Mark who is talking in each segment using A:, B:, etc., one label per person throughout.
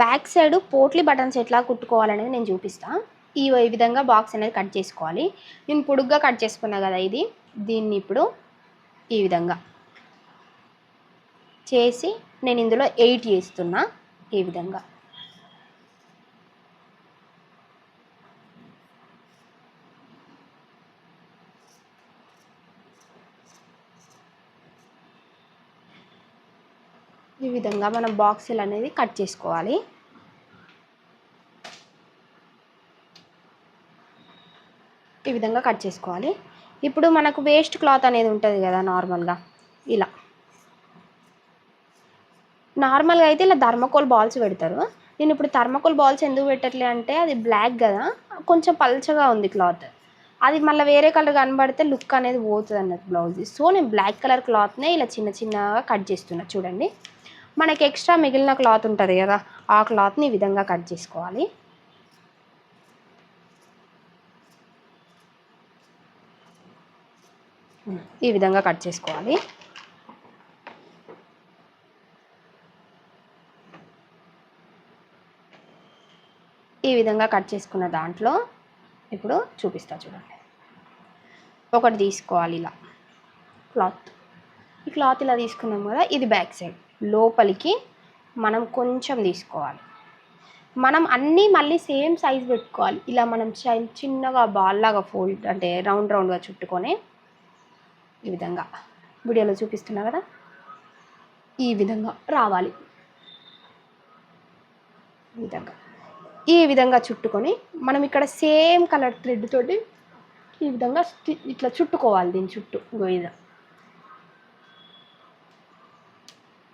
A: Back side potli buttons ఎట్లా కుట్టుకోవాలనేది నేను చూపిస్తాను ఈ ఈ విధంగా బాక్స్ అనేది కట్ చేసుకోవాలి. నేను పొడుగ్గా కట్ చేసుకున్నా కదా ఇది. దీన్ని ఇప్పుడు ఈ విధంగా చేసి నేను ఇందులో ఎయిట్ చేస్తున్నా ఈ విధంగా. ఈ విధంగా మనం బాక్సులు అనేది కట్ చేసుకోవాలి. ఈ విధంగా కట్ చేసుకోవాలి. ఇప్పుడు మనకు వేస్ట్ క్లాత్ అనేది ఉంటుంది కదా నార్మల్గా ఇలా. నార్మల్గా అయితే ఇలా థర్మకోల్ బాల్స్ పెడతారు. నేను ఇప్పుడు థర్మకోల్ బాల్స్ ఎందుకు పెట్టట్లే అంటే అది బ్లాక్ కదా కొంచెం పల్చగా ఉంది క్లాత్. అది మళ్ళీ వేరే కలర్ కనబడితే లుక్ అనేది పోతుంది అన్నట్టు బ్లౌజ్ సో నేను బ్లాక్ కలర్ క్లాత్నే ఇలా చిన్న చిన్నగా కట్ చేస్తున్నా చూడండి. మనకి ఎక్స్ట్రా మిగిలిన క్లాత్ ఉంటుంది కదా ఆ క్లాత్ని ఈ విధంగా కట్ చేసుకోవాలి. ఈ విధంగా కట్ చేసుకోవాలి. ఈ విధంగా కట్ చేసుకున్న దాంట్లో ఇప్పుడు చూపిస్తా చూడండి. ఒకటి తీసుకోవాలి ఇలా క్లాత్. ఈ క్లాత్ ఇలా తీసుకున్నాం కదా ఇది బ్యాక్ సైడ్ లోపలికి మనం కొంచెం తీసుకోవాలి. మనం అన్నీ మళ్ళీ సేమ్ సైజ్ పెట్టుకోవాలి. ఇలా మనం చ చిన్నగా బాల్ లాగా ఫోల్డ్ అంటే రౌండ్ రౌండ్గా చుట్టుకొని ఈ విధంగా. వీడియోలో చూపిస్తున్నా కదా ఈ విధంగా రావాలి. ఈ విధంగా. ఈ విధంగా చుట్టుకొని మనం ఇక్కడ సేమ్ కలర్ థ్రెడ్ తోటి ఈ విధంగా ఇట్లా చుట్టుకోవాలి దీని చుట్టూ. గోయిదా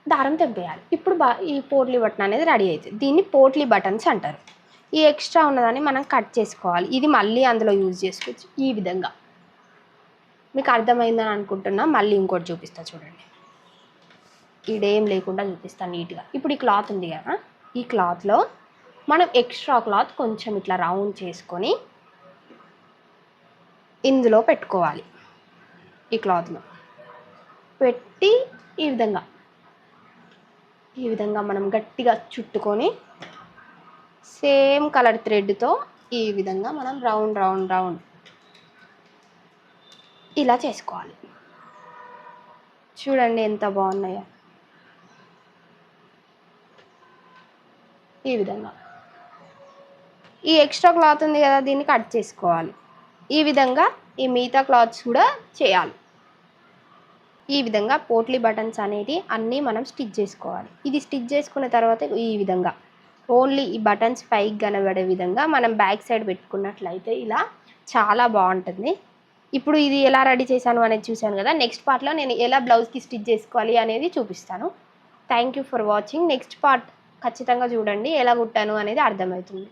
A: ఇది దారం తెంపేయాలి. ఇప్పుడు బా ఈ పోట్లీ బటన్ అనేది రెడీ అవుతుంది దీన్ని పోట్లీ బటన్స్ అంటారు. ఈ ఎక్స్ట్రా ఉన్నదాన్ని మనం కట్ చేసుకోవాలి. ఇది మళ్ళీ అందులో యూజ్ చేసుకోవచ్చు. ఈ విధంగా. మీకు అర్థమైందని అనుకుంటున్నా. మళ్ళీ ఇంకోటి చూపిస్తా చూడండి. ఈడేం లేకుండా చూపిస్తాను నీట్గా. ఇప్పుడు ఈ క్లాత్ ఉంది కదా. ఈ క్లాత్లో మనం ఎక్స్ట్రా క్లాత్ కొంచెం ఇట్లా రౌండ్ చేసుకొని ఇందులో పెట్టుకోవాలి. ఈ క్లాత్లో. పెట్టి ఈ విధంగా. ఈ విధంగా మనం గట్టిగా చుట్టుకొని సేమ్ కలర్ థ్రెడ్తో ఈ విధంగా మనం రౌండ్ రౌండ్ రౌండ్ ఇలా చేసుకోవాలి. చూడండి ఎంత బాగున్నాయో. ఈ విధంగా. ఈ ఎక్స్ట్రా క్లాత్ ఉంది కదా దీన్ని కట్ చేసుకోవాలి. ఈ విధంగా ఈ మిగతా క్లాత్స్ కూడా చేయాలి. ఈ విధంగా పోట్లీ బటన్స్ అనేది అన్నీ మనం స్టిచ్ చేసుకోవాలి. ఇది స్టిచ్ చేసుకున్న తర్వాత ఈ విధంగా ఓన్లీ ఈ బటన్స్ పైకి కనబడే విధంగా మనం బ్యాక్ సైడ్ పెట్టుకున్నట్లయితే ఇలా చాలా బాగుంటుంది. ఇప్పుడు ఇది ఎలా రెడీ చేశాను అనేది చూశాను కదా నెక్స్ట్ పార్ట్లో నేను ఎలా బ్లౌజ్కి స్టిచ్ చేసుకోవాలి అనేది చూపిస్తాను. Thank you for watching. Next part ఖచ్చితంగా చూడండి ఎలా కుట్టాను అనేది అర్థమవుతుంది.